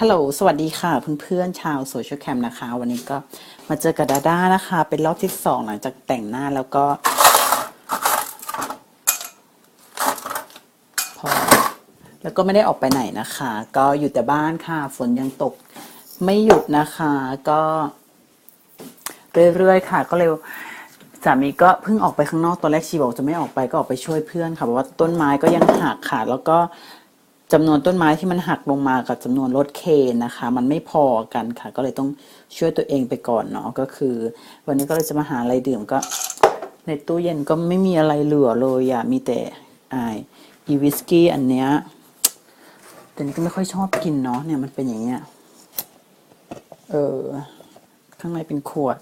ฮัลโหล สวัสดีค่ะเพื่อนๆชาวโซเชียลแคมนะคะ วันนี้ก็มาเจอกับดาด้านะคะ เป็นรอบที่สองหลังจากแต่งหน้าแล้วก็ พอ แล้วก็ไม่ได้ออกไปไหนนะคะ ก็อยู่แต่บ้านค่ะ ฝนยังตกไม่หยุดนะคะ ก็ เรื่อยๆค่ะ ก็เลยสามีก็เพิ่งออกไปข้างนอกตอนแรกชีบอกจะไม่ออกไปก็ออกไปช่วยเพื่อนค่ะเพราะว่าต้นไม้ก็ยังหักค่ะแล้วก็ จำนวนต้นไม้ที่มันหักลงมากับจำนวนรถเคนนะคะ มันไม่พอกันค่ะ ก็เลยต้องช่วยตัวเองไปก่อนเนาะก็คือ วันนี้ก็เลยจะมาหาอะไรดื่มก็ ในตู้เย็นก็ไม่มีอะไรเหลือเลยอะมีแต่ไออีวิสกี้อันเนี้ยแต่นี่ก็ไม่ค่อยชอบกินเนาะเนี่ยมันเป็นอย่างเงี้ยเออข้างในเป็นขวด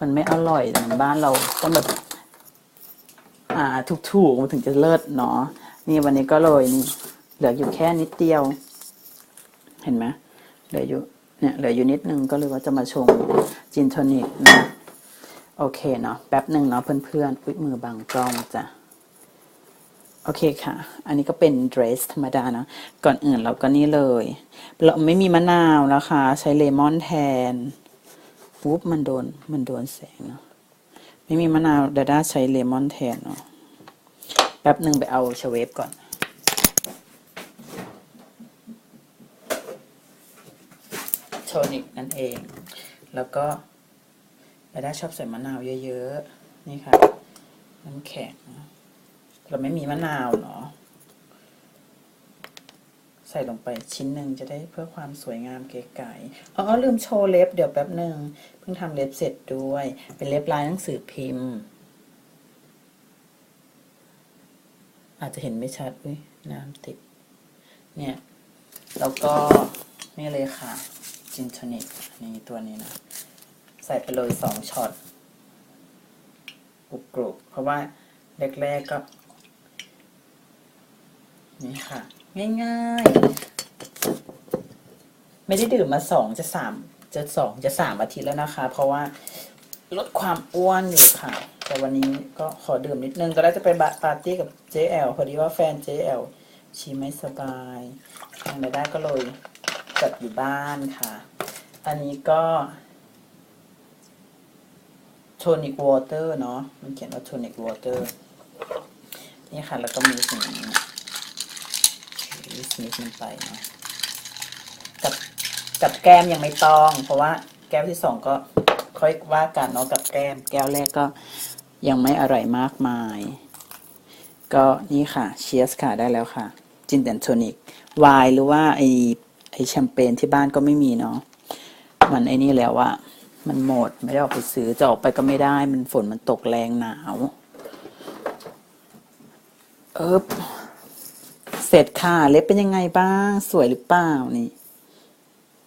มันไม่อร่อยเหมือนบ้านเราต้องแบบอ่าถูกๆมันถึงจะเลิศเนาะนี่วันนี้ก็เลยนี่ เหลืออยู่แค่นิดเดียว เห็นไหมเหลืออยู่เนี่ยเหลืออยู่นิดนึงก็เลยว่าจะมาชงจินโทนิกนะโอเคเนาะแป๊บหนึ่งเนาะเพื่อนๆอุ้ยมือบังกล้องจ้ะโอเคค่ะ อันนี้ก็เป็นเดรสธรรมดาเนาะก่อนอื่นเราก็นี่เลย เราไม่มีมะนาวนะคะ ใช้เลมอนแทนปุ๊บมันโดนมันโดนแสงเนาะไม่มีมะนาวดาด้าใช้เลมอนแทนเนาะแป๊บหนึ่งไปเอาเชเวฟก่อน โทนิกนั่นเอง แล้วก็ดาด้าชอบใส่มะนาวเยอะๆ นี่ค่ะ น้ำแข็ง เราไม่มีมะนาวเนาะ ใส่ลงไปชิ้นหนึ่งจะได้เพื่อความสวยงามเก๋ไก๋อ๋อลืมโชว์เล็บเดี๋ยวแป๊บหนึ่งเพิ่งทำเล็บเสร็จด้วย เป็นเล็บลายหนังสือพิมพ์ อาจจะเห็นไม่ชัดอุ้ยน้ำติด เนี่ย แล้วก็นี่เลยค่ะ จินทนิกนี่ตัวนี้นะ ใส่ไปเลยสองช็อตกรุบกรุบเพราะว่าแรกๆก็ นี่ค่ะ ง่ายๆ ไม่ได้ดื่มมาสองจะสามจะสองจะสามอาทิตย์แล้วนะคะ เพราะว่าลดความอ้วนอยู่ค่ะ แต่วันนี้ก็ขอดื่มนิดนึง ก็ได้จะไปปาร์ตี้กับ JL พอดีว่าแฟน JL ชีไม่สบายทางรายได้ก็เลย จดอยู่บ้านค่ะ อันนี้ก็โทนิกวอเตอร์เนาะ มันเขียนว่าโทนิกวอเตอร์นี่ค่ะ แล้วก็มีสิ่งนี้วิสมิธมันไปเนาะ กับกับแก้มยังไม่ต้อง เพราะว่าแก้วที่สองก็ค่อยว่ากันเนาะกับแก้ม แก้วแรกก็ยังไม่อร่อยมากมาย ก็นี่ค่ะเชียสค่ะได้แล้วค่ะ จินแดนโทนิกวน์หรือว่าไอ ไอแชมเปญที่บ้านก็ไม่มีเนาะมันไอนี่แล้วอะมันหมดไม่ได้ออกไปซื้อจะออกไปก็ไม่ได้ มันฝนมันตกแรงหนาวเอิบเสร็จค่ะ เล็บเป็นยังไงบ้าง สวยหรือเปล่านี่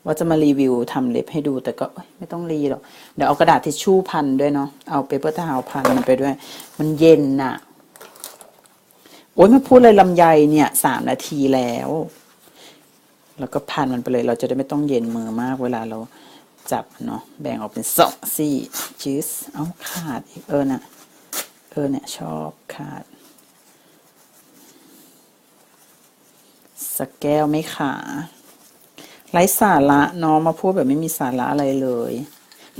ว่าจะมารีวิวทำเล็บให้ดูแต่ก็ไม่ต้องรีหรอก เดี๋ยวเอากระดาษทิชชู่พันด้วยเนาะเอาเปเปอร์ทาวพันมันไปด้วย มันเย็นน่ะ โอ้ยมาพูดเลยลำไยเนี่ยสามนาทีแล้ว แล้วก็พันมันไปเลยเราจะได้ไม่ต้องเย็นมือมากเวลาเราจับเนาะแบ่งออกเป็นสองซี่ชีสเอาขาดอีกเออน่ะเออเนี่ยชอบขาดสแก้วไม่ขาไร้สาระน้องมาพูดแบบไม่มีสาระอะไรเลย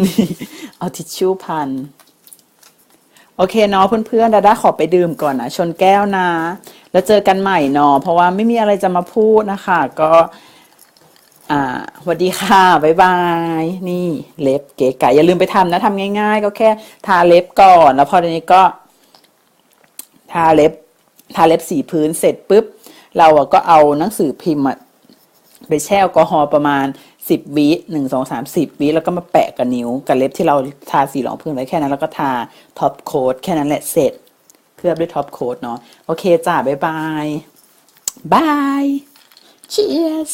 นี่เอาทิชชู่พัน โอเคเนาะเพื่อนๆดาด้าขอไปดื่มก่อนนะชนแก้วนะ แล้วเจอกันใหม่เนาะเพราะว่าไม่มีอะไรจะมาพูดนะคะ ก็อ่าสวัสดีค่ะบ๊ายบาย นี่เล็บเก๋ไก่อย่าลืมไปทำนะทำง่าย ๆ ก็แค่ทาเล็บก่อน แล้วพอทีนี้ก็ ทาเล็บ ทาเล็บสีพื้นเสร็จปุ๊บ เราอะก็เอาหนังสือพิมพ์ไปแช่แอลกอฮอล์ประมาณสิบวิหนึ่งสองสามสิบวิแล้วก็มาแปะกับนิ้วกับเล็บที่เราทาสีรองพื้นไว้แค่นั้น แล้วก็ทาท็อปโค้ดแค่นั้นแหละเสร็จ ลือบด้วยท็อปโค้ดเนาะโอเคจ้าบ๊ายบายบาย cheers